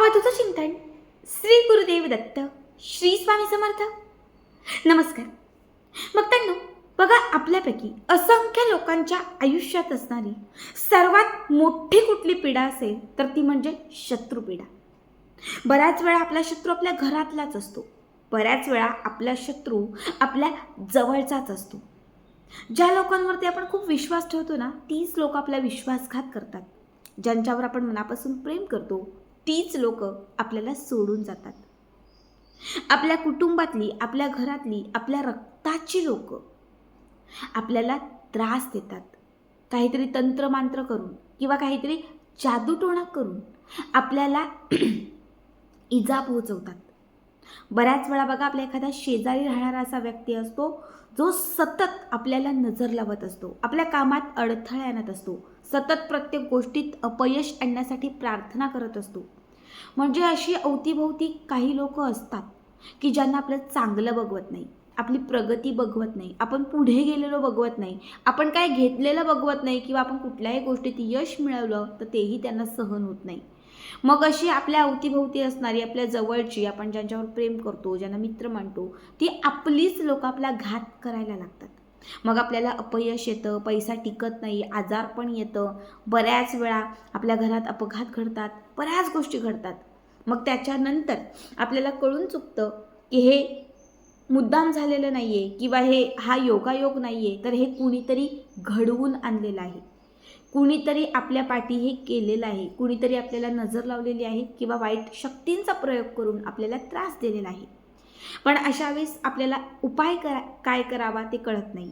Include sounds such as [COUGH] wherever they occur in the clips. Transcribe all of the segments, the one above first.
अवधूत चिंतन श्री गुरुदेव दत्त श्री स्वामी समर्थ. नमस्कार. मग त्यांना बघा आपल्यापैकी असंख्य लोकांच्या आयुष्यात असणारी सर्वात मोठी कुठली पीडा असेल तर ती म्हणजे शत्रुपीडा बऱ्याच वेळा आपला शत्रू आपल्या घरातलाच असतो. बऱ्याच वेळा आपला शत्रू आपल्या जवळचाच असतो. ज्या लोकांवरती आपण खूप विश्वास ठेवतो ना तीच लोक आपला विश्वासघात करतात. ज्यांच्यावर आपण मनापासून प्रेम करतो तीच लोक आपल्याला सोडून जातात. आपल्या कुटुंबातली आपल्या घरातली आपल्या रक्ताची लोक आपल्याला त्रास देतात. काहीतरी तंत्रमांत्र करून किंवा काहीतरी जादूटोणा करून आपल्याला [CLEARS THROAT] इजा पोहोचवतात. बऱ्याच वेळा बघा आपल्या एखादा शेजारी राहणारा असा व्यक्ती असतो जो सतत आपल्याला नजर लावत असतो आपल्या कामात अडथळे आणत असतो सतत प्रत्येक गोष्टीत अपयश आणण्यासाठी प्रार्थना करत असतो. म्हणजे अशी अवतीभोवती काही लोक असतात की ज्यांना आपलं चांगलं बघवत नाही आपली प्रगती बघवत नाही आपण पुढे गेलेलो बघवत नाही आपण काय घेतलेलं बघवत नाही किंवा आपण कुठल्याही गोष्टीत यश मिळवलं तर तेही त्यांना सहन होत नाही. मग अशी आपल्या अवतीभोवती असणारी आपल्या जवळची आपण ज्यांच्यावर प्रेम करतो ज्यांना मित्र मानतो ती आपलीच लोक आपला घात करायला लागतात. मग आपल्याला अपयश येतं पैसा टिकत नाही आजार पण येतं. बऱ्याच वेळा आपल्या घरात अपघात घडतात बऱ्याच गोष्टी घडतात. मग त्याच्यानंतर आपल्याला कळून चुकतं की हे मुद्दाम झालेलं नाही आहे किंवा हे हा योगायोग नाही आहे तर हे कुणीतरी घडवून आणलेलं आहे. कुणीतरी आपल्या पाठी हे केलेलं आहे. कुणीतरी आपल्याला नजर लावलेली आहे किंवा वाईट शक्तींचा प्रयोग करून आपल्याला त्रास दिलेला आहे. पण अशा वेळेस आपल्याला उपाय करा काय करावा ते कळत नाही.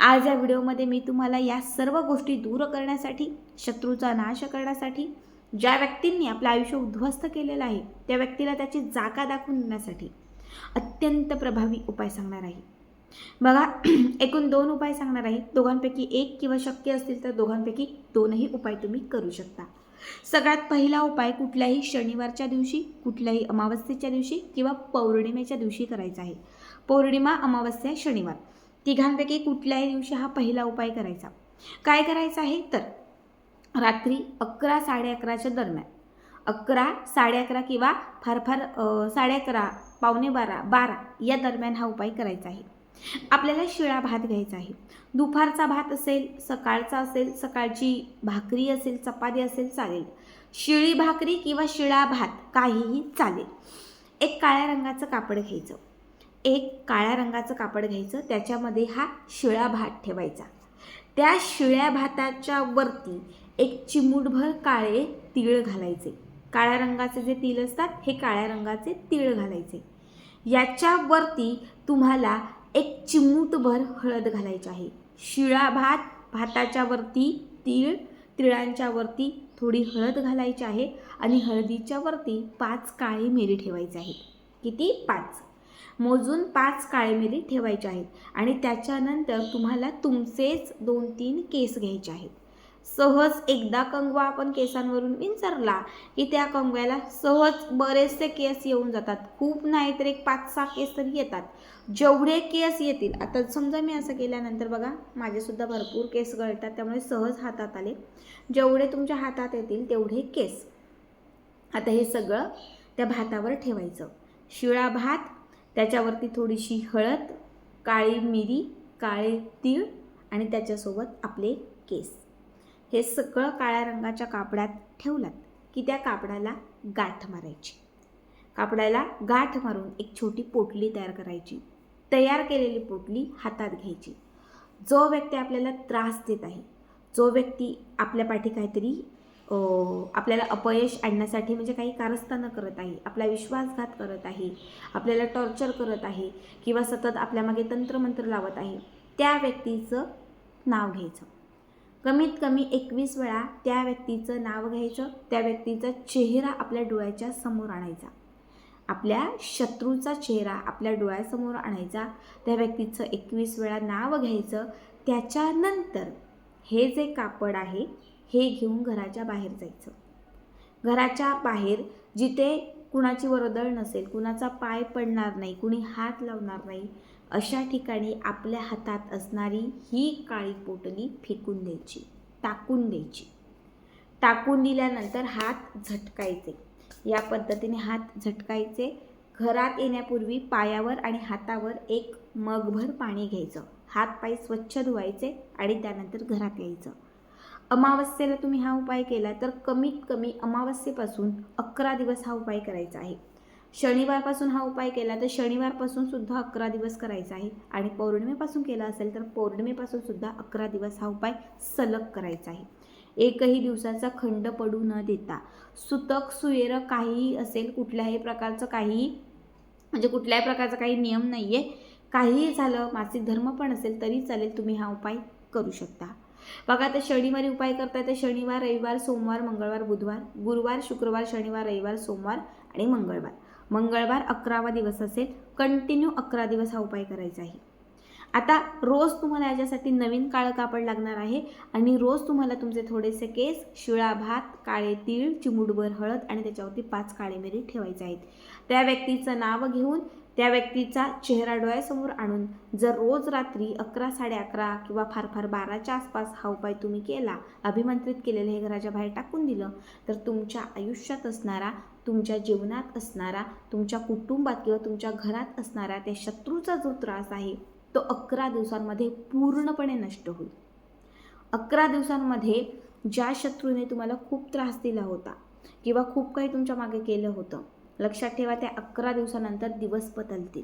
आज या व्हिडिओमध्ये मी तुम्हाला या सर्व गोष्टी दूर करण्यासाठी शत्रूचा नाश करण्यासाठी ज्या व्यक्तींनी आपलं आयुष्य उद्ध्वस्त केलेलं आहे त्या व्यक्तीला त्याची जागा दाखवून देण्यासाठी अत्यंत प्रभावी उपाय सांगणार आहे. बघा [CLEARS THROAT] एकूण दोन उपाय सांगणार आहे. दोघांपैकी एक किंवा शक्य असतील तर दोघांपैकी दोनही उपाय तुम्ही करू शकता. सगळ्यात पहिला उपाय कुठल्याही शनिवारच्या दिवशी कुठल्याही अमावस्येच्या दिवशी किंवा पौर्णिमेच्या दिवशी करायचा आहे. पौर्णिमा अमावस्या शनिवार. तिघांपैकी कुठल्याही दिवशी हा पहिला उपाय करायचा. काय करायचं आहे? तर रात्री अकरा साडे अकराच्या दरम्यान अकरा साडे अकरा किंवा फार फार साडे अकरा पावणे बारा बारा या दरम्यान हा उपाय करायचा आहे. आपल्याला शिळा भात घ्यायचा आहे. दुपारचा भात असेल सकाळचा असेल सकाळची भाकरी असेल चपाती असेल चालेल. शिळी भाकरी किंवा शिळा भात काहीही चालेल. एक काळ्या रंगाचं कापड घ्यायचं. एक काळ्या रंगाचं कापड घ्यायचं. त्याच्यामध्ये हा शिळा भात ठेवायचा. त्या शिळ्या भाताच्या वरती एक चिमूटभर काळे तीळ घालायचे. काळ्या रंगाचे जे तीळ असतात हे काळ्या रंगाचे तीळ घालायचे. याच्यावरती तुम्हाला एक चिमूटभर हळद घालायची आहे. शिळा भात भाताच्या वरती तीळ तिळांच्या वरती थोडी हळद घालायची आहे आणि हळदीच्या वरती पाच काळी मिरी ठेवायची आहे किती? पाच. मोजून पाच काळे मिरी ठेवायचे आहेत आणि त्याच्यानंतर तुम्हाला तुमचेच दोन तीन केस घ्यायचे आहेत. सहज एकदा कंगवा आपण केसांवरून विंचरला की त्या कंगव्याला सहज बरेचसे केस येऊन जातात. खूप नाही तर एक पाच सहा केस तरी येतात. जेवढे केस येतील आता समजा मी असं केल्यानंतर बघा माझेसुद्धा भरपूर केस गळतात त्यामुळे सहज हातात आले. जेवढे तुमच्या हातात येतील तेवढे केस. आता हे सगळं त्या भातावर ठेवायचं. शिळा भात त्याच्यावरती थोडीशी हळद काळी मिरी काळे तीळ आणि त्याच्यासोबत आपले केस. हे सगळं काळ्या रंगाच्या कापडात ठेवलात की त्या कापडाला गाठ मारायची. कापडाला गाठ मारून एक छोटी पोटली तयार करायची. तयार केलेली पोटली हातात घ्यायची. जो व्यक्ती आपल्याला त्रास देत आहे जो व्यक्ती आपल्या पाठी काहीतरी आपल्याला अपयश आणण्यासाठी म्हणजे काही कारस्थानं करत आहे आपला विश्वासघात करत आहे आपल्याला टॉर्चर करत आहे किंवा सतत आपल्यामागे तंत्रमंत्र लावत आहे त्या व्यक्तीचं नाव घ्यायचं. कमीत कमी एकवीस वेळा त्या व्यक्तीचं नाव घ्यायचं त्या व्यक्तीचा चेहरा आपल्या डोळ्याच्या समोर आणायचा. आपल्या शत्रूचा चेहरा आपल्या डोळ्यासमोर आणायचा त्या व्यक्तीचं एकवीस वेळा नाव घ्यायचं त्याच्यानंतर हे जे कापड आहे हे घेऊन घराच्या बाहेर जायचं. घराच्या बाहेर जिथे कुणाची वर्दळ नसेल कुणाचा पाय पडणार नाही कुणी हात लावणार नाही अशा ठिकाणी आपल्या हातात असणारी ही काळी पोटली फेकून द्यायची टाकून द्यायची. टाकून दिल्यानंतर हात झटकायचे. या पद्धतीने हात झटकायचे. घरात येण्यापूर्वी पायावर आणि हातावर एक मगभर पाणी घ्यायचं. हात पाय स्वच्छ धुवायचे आणि त्यानंतर घरात यायचं. अमावस्येला तुम्ही हा उपाय केला तर कमीत कमी अमावस्येपासून अकरा दिवस हा उपाय करायचा आहे. शनिवारपासून हा उपाय केला तर शनिवारपासून सुद्धा अकरा दिवस करायचा आहे. आणि पौर्णिमेपासून केला असेल तर पौर्णिमेपासून सुद्धा अकरा दिवस हा उपाय सलग करायचा आहे. एकही दिवसाचा खंड पडू न देता सुतक सुयेर काहीही असेल कुठल्याही प्रकारचं काहीही म्हणजे कुठल्याही प्रकारचा काही नियम नाही आहे काहीही झालं मासिक धर्म पण असेल तरी चालेल तुम्ही हा उपाय करू शकता. बघा आता शनिवारी उपाय करताय तर शनिवार रविवार सोमवार मंगळवार बुधवार गुरुवार शुक्रवार शनिवार रविवार सोमवार आणि मंगळवार. मंगळवार अकरावा दिवस असेल कंटिन्यू अकरा दिवस हा उपाय करायचा आहे. आता रोज तुम्हाला याच्यासाठी नवीन काळं कापड लागणार आहे आणि रोज तुम्हाला तुमचे थोडेसे केस शिळा भात काळे तीळ चिमुडभर हळद आणि त्याच्यावरती पाच काळे मिरी ठेवायचे आहेत. त्या व्यक्तीचं नाव घेऊन त्या व्यक्तीचा चेहरा डोळ्यासमोर आणून जर रोज रात्री अकरा साडे अकरा किंवा फार फार बाराच्या आसपास हा उपाय तुम्ही केला अभिमंत्रित केलेलं हे घराच्या बाहेर टाकून दिलं तर तुमच्या आयुष्यात असणारा तुमच्या जीवनात असणारा तुमच्या कुटुंबात किंवा तुमच्या घरात असणारा त्या शत्रूचा जो त्रास आहे तो अकरा दिवसांमध्ये पूर्णपणे नष्ट होईल. अकरा दिवसांमध्ये ज्या शत्रूने तुम्हाला खूप त्रास दिला होता किंवा खूप काही तुमच्या मागे केलं होतं लक्षात ठेवा त्या अकरा दिवसानंतर दिवस बदलतील.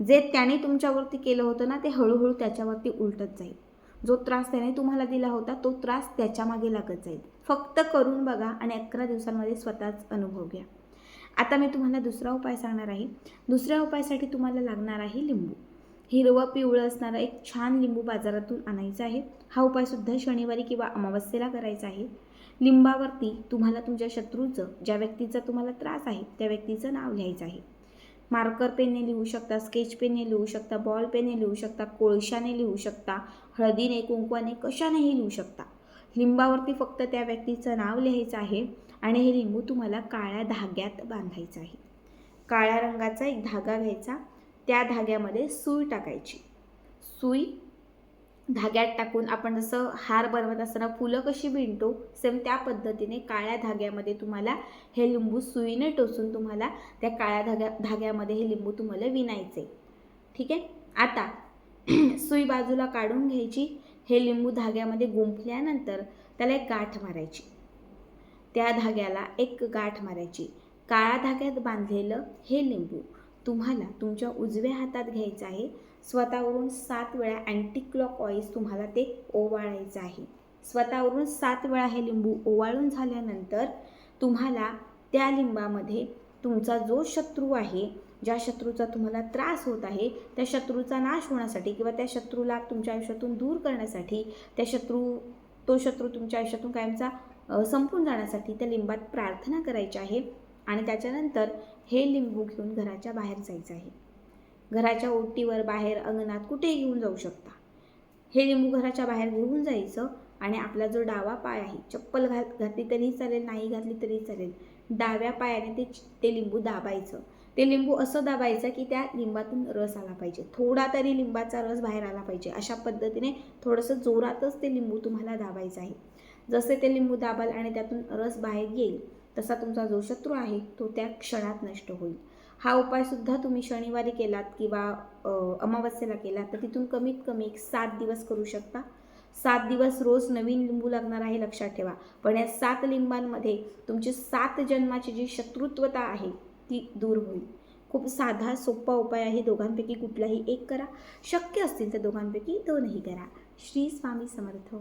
जे त्याने तुमच्यावरती केलं होतं ना ते हळूहळू त्याच्यावरती उलटत जाईल. जो त्रास त्याने तुम्हाला दिला होता तो त्रास त्याच्यामागे लागत जाईल. फक्त करून बघा आणि अकरा दिवसांमध्ये स्वतःच अनुभव घ्या. आता मी तुम्हाला दुसरा उपाय सांगणार आहे. दुसऱ्या उपायासाठी तुम्हाला लागणार आहे लिंबू. हिरवं पिवळं असणारा एक छान लिंबू बाजारातून आणायचा आहे. हा उपायसुद्धा शनिवारी किंवा अमावस्येला करायचा आहे. लिंबावरती तुम्हाला तुमच्या शत्रूचं ज्या व्यक्तीचा तुम्हाला त्रास आहे त्या व्यक्तीचं नाव लिहायचं आहे. मार्कर पेनने लिहू शकता स्केच पेनने लिहू शकता बॉल पेनने लिहू शकता कोळशाने लिहू शकता हळदीने कुंकवाने कशानेही लिहू शकता. लिंबावरती फक्त त्या व्यक्तीचं नाव लिहायचं आहे आणि हे लिंबू तुम्हाला काळ्या धाग्यात बांधायचं आहे. काळ्या रंगाचा एक धागा घ्यायचा. त्या धाग्यामध्ये सुई टाकायची. सुई धाग्यात टाकून आपण जसं हार बनवत असताना फुलं कशी विणतो सेम त्या पद्धतीने काळ्या धाग्यामध्ये तुम्हाला हे लिंबू सुईने टोचून तुम्हाला त्या काळ्या धाग्या धाग्यामध्ये हे लिंबू तुम्हाला विणायचे ठीक आहे? आता [CLEARS THROAT] सुई बाजूला काढून घ्यायची. हे लिंबू धाग्यामध्ये गुंफल्यानंतर त्याला एक गाठ मारायची. त्या धाग्याला एक गाठ मारायची. काळ्या धाग्यात बांधलेलं हे लिंबू तुम्हाला तुमच्या उजव्या हातात घ्यायचं आहे. स्वतःवरून सात वेळा अँटी क्लॉक वाईज तुम्हाला ते ओवाळायचं आहे. स्वतःवरून सात वेळा हे लिंबू ओवाळून झाल्यानंतर तुम्हाला त्या लिंबामध्ये तुमचा जो शत्रू आहे ज्या शत्रूचा तुम्हाला त्रास होत आहे त्या शत्रूचा नाश होण्यासाठी किंवा त्या शत्रूला तुमच्या आयुष्यातून दूर करण्यासाठी त्या शत्रू तो शत्रू तुमच्या आयुष्यातून कायमचा संपून जाण्यासाठी त्या लिंबात प्रार्थना करायची आहे आणि त्याच्यानंतर हे लिंबू घेऊन घराच्या बाहेर जायचं आहे. घराच्या ओटीवर बाहेर अंगणात कुठेही घेऊन जाऊ शकता. हे लिंबू घराच्या बाहेर घेऊन जायचं आणि आपला जो डावा पाय आहे चप्पल घात घातली तरीही चालेल नाही घातली तरीही चालेल डाव्या पायाने ते ते लिंबू दाबायचं. ते लिंबू असं दाबायचं की त्या लिंबातून रस आला पाहिजे. थोडा तरी लिंबाचा रस बाहेर आला पाहिजे. अशा पद्धतीने थोडंसं जोरातच ते लिंबू तुम्हाला दाबायचं आहे. जसे ते लिंबू दाबाल आणि त्यातून रस बाहेर येईल तसा तुमचा जो शत्रू आहे तो त्या क्षणात नष्ट होईल. हा उपायसुद्धा तुम्ही शनिवारी केलात किंवा अमावस्येला केलात तर तिथून कमीत कमी एक सात दिवस करू शकता. सात दिवस रोज नवीन लिंबू लागणार आहे लक्षात ठेवा. पण या सात लिंबांमध्ये तुमची सात जन्माची जी शत्रुत्वता आहे ती दूर होईल. खूप साधा सोपा उपाय आहे दोघांपैकी कुठलाही एक करा. शक्य असतील तर दोघांपैकी दोनही करा. श्री स्वामी समर्थ.